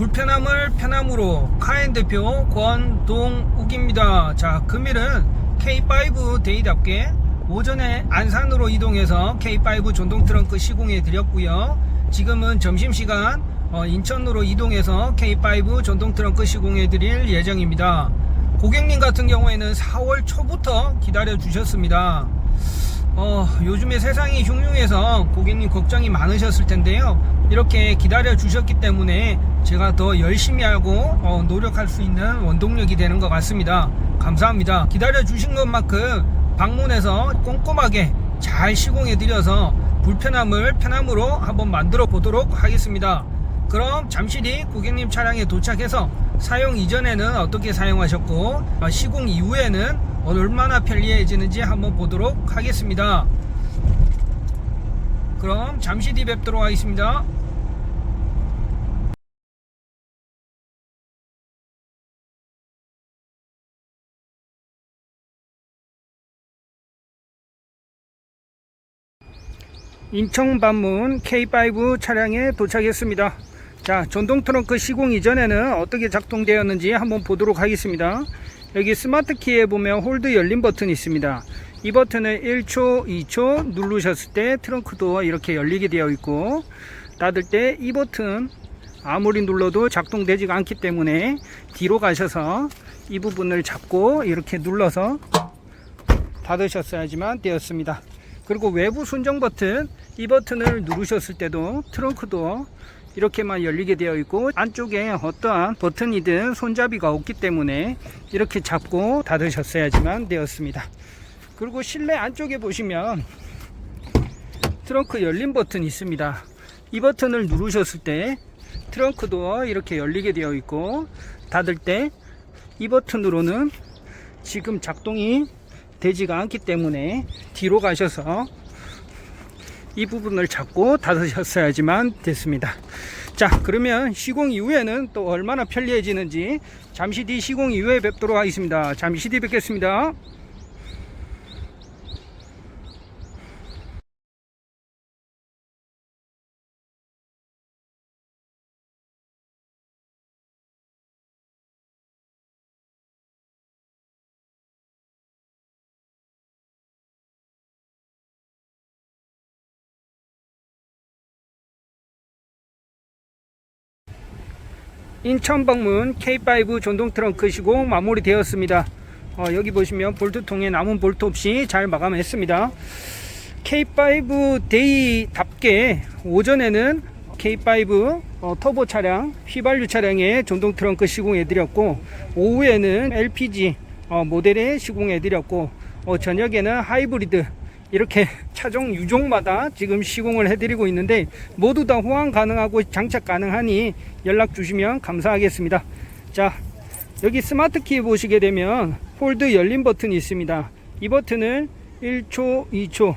불편함을 편함으로 카엔 대표 권동욱입니다. 자, 금일은 K5 데이답게 오전에 안산으로 이동해서 K5 전동 트렁크 시공해 드렸고요. 지금은 점심시간 어, 인천으로 이동해서 K5 전동 트렁크 시공해 드릴 예정입니다. 고객님 같은 경우에는 4월 초부터 기다려 주셨습니다. 어, 요즘에 세상이 흉흉해서 고객님 걱정이 많으셨을 텐데요. 이렇게 기다려 주셨기 때문에 제가 더 열심히 하고 어, 노력할 수 있는 원동력이 되는 것 같습니다. 감사합니다. 기다려 주신 것만큼 방문해서 꼼꼼하게 잘 시공해 드려서 불편함을 편함으로 한번 만들어 보도록 하겠습니다. 그럼 잠시 뒤 고객님 차량에 도착해서 사용 이전에는 어떻게 사용하셨고 어, 시공 이후에는 얼마나 편리해지는지 한번 보도록 하겠습니다. 그럼 잠시 뒤 뵙도록 하겠습니다. 인천 반문 K5 차량에 도착했습니다. 자, 전동 트렁크 시공 이전에는 어떻게 작동되었는지 한번 보도록 하겠습니다. 여기 스마트 키에 보면 홀드 열림 버튼이 있습니다. 이 버튼을 1초, 2초 누르셨을 때 트렁크 도어 이렇게 열리게 되어 있고 닫을 때 이 버튼 아무리 눌러도 작동되지가 않기 때문에 뒤로 가셔서 이 부분을 잡고 이렇게 눌러서 닫으셨어야지만 되었습니다. 그리고 외부 순정 버튼 이 버튼을 누르셨을 때도 트렁크 도어 이렇게만 열리게 되어 있고 안쪽에 어떠한 버튼이든 손잡이가 없기 때문에 이렇게 잡고 닫으셨어야지만 되었습니다. 그리고 실내 안쪽에 보시면 트렁크 열림 버튼이 있습니다. 이 버튼을 누르셨을 때 트렁크 도어 이렇게 열리게 되어 있고 닫을 때 이 버튼으로는 지금 작동이 되지가 않기 때문에 뒤로 가셔서 이 부분을 잡고 닫으셨어야지만 됐습니다. 자, 그러면 시공 이후에는 또 얼마나 편리해지는지 잠시 뒤 시공 이후에 뵙도록 하겠습니다. 잠시 뒤 뵙겠습니다. 인천 방문 K5 전동 트렁크 시공 마무리되었습니다. 어, 여기 보시면 볼트통에 남은 볼트 없이 잘 마감했습니다. K5 데이답게 오전에는 K5 어, 터보 차량, 휘발유 차량에 전동 트렁크 시공해드렸고 오후에는 LPG 어, 모델에 시공해드렸고 어, 저녁에는 하이브리드 이렇게 차종 유종마다 지금 시공을 해드리고 있는데 모두 다 호환 가능하고 장착 가능하니 연락 주시면 감사하겠습니다. 자, 여기 스마트 키 보시게 되면 홀드 열림 버튼이 있습니다. 이 버튼을 1초, 2초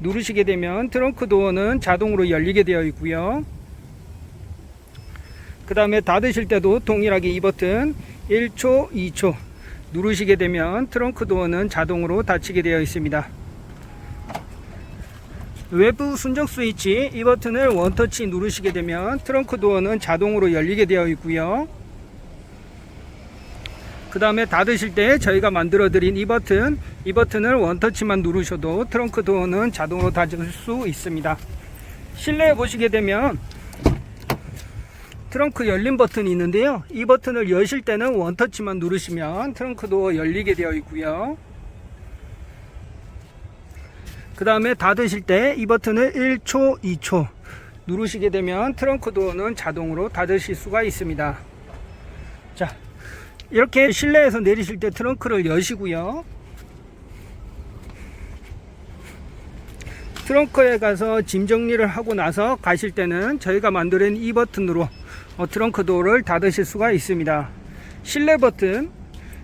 누르시게 되면 트렁크 도어는 자동으로 열리게 되어 있고요. 그 다음에 닫으실 때도 동일하게 이 버튼 1초, 2초 누르시게 되면 트렁크 도어는 자동으로 닫히게 되어 있습니다. 외부 순정 스위치 이 버튼을 원터치 누르시게 되면 트렁크 도어는 자동으로 열리게 되어 있고요. 그 다음에 닫으실 때 저희가 만들어 드린 이 버튼 이 버튼을 원터치만 누르셔도 트렁크 도어는 자동으로 닫을 수 있습니다. 실내에 보시게 되면 트렁크 열림 버튼이 있는데요. 이 버튼을 여실 때는 원터치만 누르시면 트렁크 도어 열리게 되어 있고요. 그 다음에 닫으실 때 이 버튼을 1초, 2초 누르시게 되면 트렁크 도어는 자동으로 닫으실 수가 있습니다. 자, 이렇게 실내에서 내리실 때 트렁크를 여시고요. 트렁크에 가서 짐 정리를 하고 나서 가실 때는 저희가 만드는 이 버튼으로 어, 트렁크 도어를 닫으실 수가 있습니다. 실내 버튼,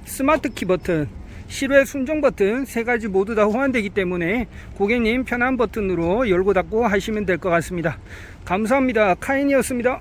스마트 키 버튼, 실외 순정 버튼 세 가지 모두 다 호환되기 때문에 고객님 편한 버튼으로 열고 닫고 하시면 될 것 같습니다. 감사합니다. 카인이었습니다.